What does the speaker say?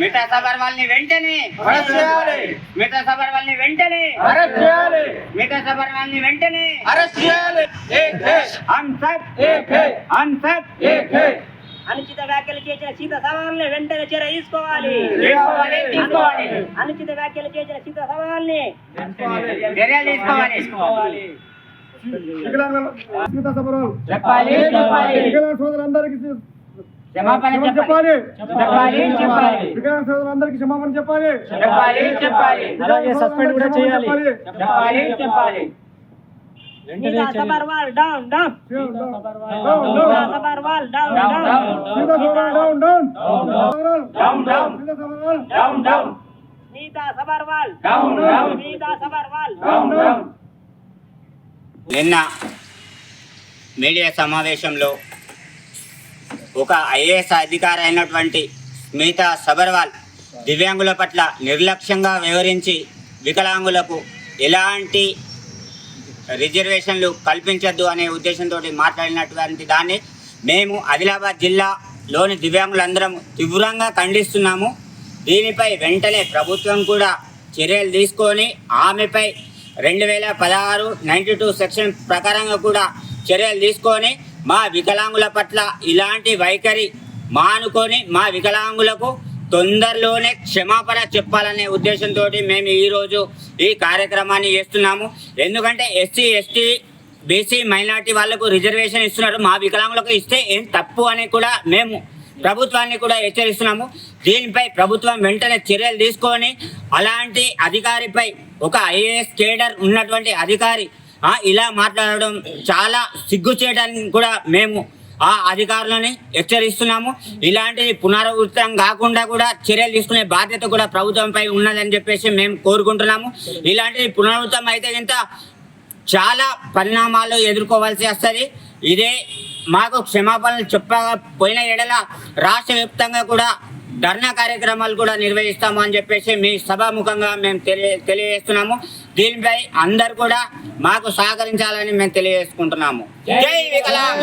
మిగతా సబర్ వాళ్ళని వెంటనే అరెస్ట్ చేయాలి. మిగతా సబర్ వాళ్ళని వెంటనే అరెస్ట్ చేయాలి. మిగతా సబర్ వాళ్ళని వెంటనే అరెస్ట్ చేయాలి. ఏక్ హై అనుచిత వ్యాఖ్యలు చేసిన సీత సవాల్ని వెంటనే చర్య తీసుకోవాలి. తీసుకోవాలి తీసుకోవాలి. అనుచిత వ్యాఖ్యలు చేసిన సీత సవాల్ని చర్యలు తీసుకోవాలి. చెప్పాలి సోదరులందరికీ క్షమాపణ చెప్పాలి చెప్పాలి చెప్పాలి వికలాంగ సోదరులందరికీ క్షమాపణ చెప్పాలి చెప్పాలి చెప్పాలి అలాగే సస్పెండ్ కూడా చేయాలి చెప్పాలి చెప్పాలి నిన్న మీడియా సమావేశంలో ఒక ఐఏఎస్ అధికారి అయినటువంటి స్మితా సబర్వాల్ దివ్యాంగుల పట్ల నిర్లక్ష్యంగా వ్యవహరించి వికలాంగులకు ఎలాంటి రిజర్వేషన్లు కల్పించద్దు అనే ఉద్దేశంతో మాట్లాడినటువంటి దాన్ని మేము ఆదిలాబాద్ జిల్లాలోని దివ్యాంగులందరం తీవ్రంగా ఖండిస్తున్నాము. దీనిపై వెంటనే ప్రభుత్వం కూడా చర్యలు తీసుకొని ఆమెపై రెండు వేల పదహారు నైంటీ టూ సెక్షన్ ప్రకారంగా కూడా చర్యలు తీసుకొని మా వికలాంగుల పట్ల ఇలాంటి వైఖరి మానుకొని మా వికలాంగులకు తొందరలోనే క్షమాపణ చెప్పాలనే ఉద్దేశంతో మేము ఈరోజు ఈ కార్యక్రమాన్ని చేస్తున్నాము. ఎందుకంటే ఎస్సీ ఎస్టీ బీసీ మైనార్టీ వాళ్ళకు రిజర్వేషన్ ఇస్తున్నారు. మా వికలాంగులకు ఇస్తే ఏం తప్పు అని కూడా మేము ప్రభుత్వాన్ని కూడా హెచ్చరిస్తున్నాము. దీనిపై ప్రభుత్వం వెంటనే చర్యలు తీసుకొని అలాంటి అధికారిపై ఒక ఐఏఎస్ కేడర్ ఉన్నటువంటి అధికారి ఇలా మాట్లాడడం చాలా సిగ్గు చేయడానికి కూడా మేము ఆ అధికారులని హెచ్చరిస్తున్నాము. ఇలాంటిది పునరావృతం కాకుండా కూడా చర్యలు తీసుకునే బాధ్యత కూడా ప్రభుత్వంపై ఉన్నదని చెప్పేసి మేము కోరుకుంటున్నాము. ఇలాంటిది పునరావృతం అయితే ఇంత చాలా పరిణామాలు ఎదుర్కోవాల్సి వస్తుంది. ఇదే మాకు క్షమాపణలు చెప్పకపోయిన ఎడల రాష్ట్ర వ్యాప్తంగా కూడా ధర్నా కార్యక్రమాలు కూడా నిర్వహిస్తాము అని చెప్పేసి మీ సభాముఖంగా మేము తెలియ తెలియజేస్తున్నాము. దీనిపై అందరు కూడా మాకు సహకరించాలని మేము తెలియజేసుకుంటున్నాము. జై వికలాంగ్